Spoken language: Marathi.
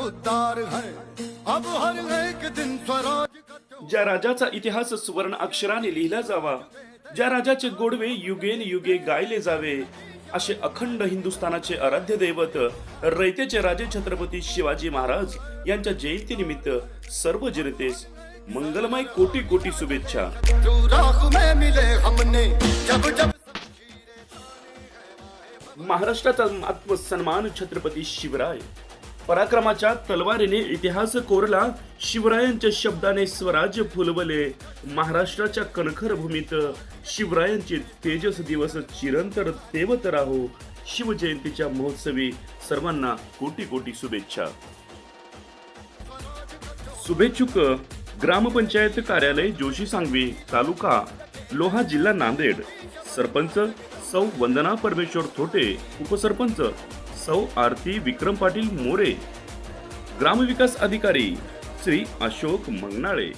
उद्धार है। अब हर एक दिन स्वराज ज्या राजाचा इतिहास सुवर्ण अक्षराने लिहिला जावा ज्या राजाचे गोडवे युगेन युगे गायले जावे असे अखंड हिंदुस्थानाचे आराध्य दैवत रयतेचे राजे छत्रपती शिवाजी महाराज यांच्या जयंतीनिमित्त सर्व जनतेस मंगलमय कोटी कोटी शुभेच्छा. महाराष्ट्राचा आत्मसन्मान छत्रपती शिवराय पराक्रमाच्या तलवारीने इतिहास कोरला शिवरायांच्या शब्दाने स्वराज्य फुलवले. महाराष्ट्राच्या कणखर भूमीत शिवरायांचे तेजस दिवस चिरंतर तेवत राहो. शिवजयंतीच्या महोत्सवी सर्वांना कोटी कोटी शुभेच्छा. शुभेच्छुक ग्रामपंचायत कार्यालय जोशी सांगवी तालुका लोहा जिल्हा नांदेड. सरपंच सौ वंदना परमेश्वर थोटे उपसरपंच सौ आरती विक्रम पाटील मोरे ग्रामविकास अधिकारी श्री अशोक मंगनाळे.